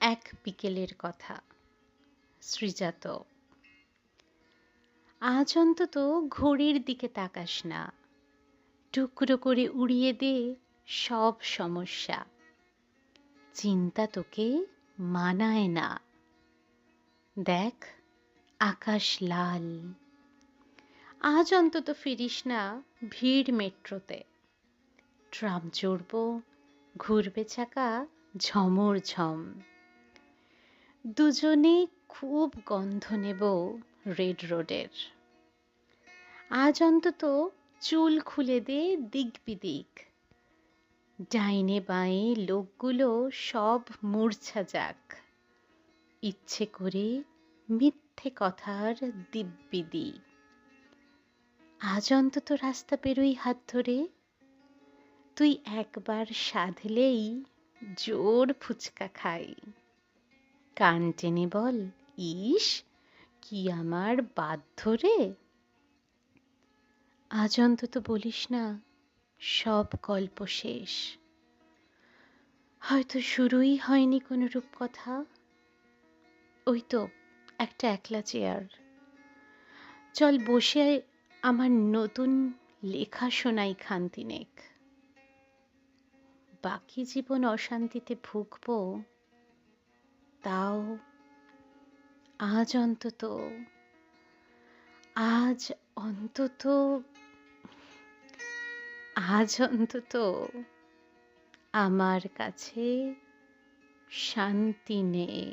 এক বিকেলের কথা। শ্রীজাত আজ অন্তত ঘড়ির দিকে তাকাস না। টুকরো করে উড়িয়ে দে সব সমস্যা। চিন্তা তোকে মানায় না। দেখ, আকাশ লাল। আজ অন্তত ফিরিস না ভিড় মেট্রোতে। ট্রাম চড়ব, ঘুরবে চাকা ঝমর ঝম দুজনে খুব গন্ধ নেব রেড রোডের। আজ অন্তত চুল খুলে দে দিক বিদিক ডাইনে বাঁয়ে লোকগুলো সব মূর্ছা যাক। ইচ্ছে করে মিথ্যে কথার দিব্যিদি। আজ অন্তত রাস্তা পেরোই হাত ধরে। তুই একবার সাধলেই জোর ফুচকা খাই। কান টেনে বল, ইস, কি আমার বাধ্য রে? আজ অন্তত বলিস না, সব গল্প শেষ। হয়তো শুরুই হয়নি কোনো রূপকথা। ওই তো, একটা একলা চেয়ার। চল বসে আমার নতুন লেখা শোনাই খান তিনেক বাকি জীবন অশান্তিতে ভুগব তাও আজ অন্তত আজ অন্তত আজ অন্তত আমার কাছে শান্তি নেই।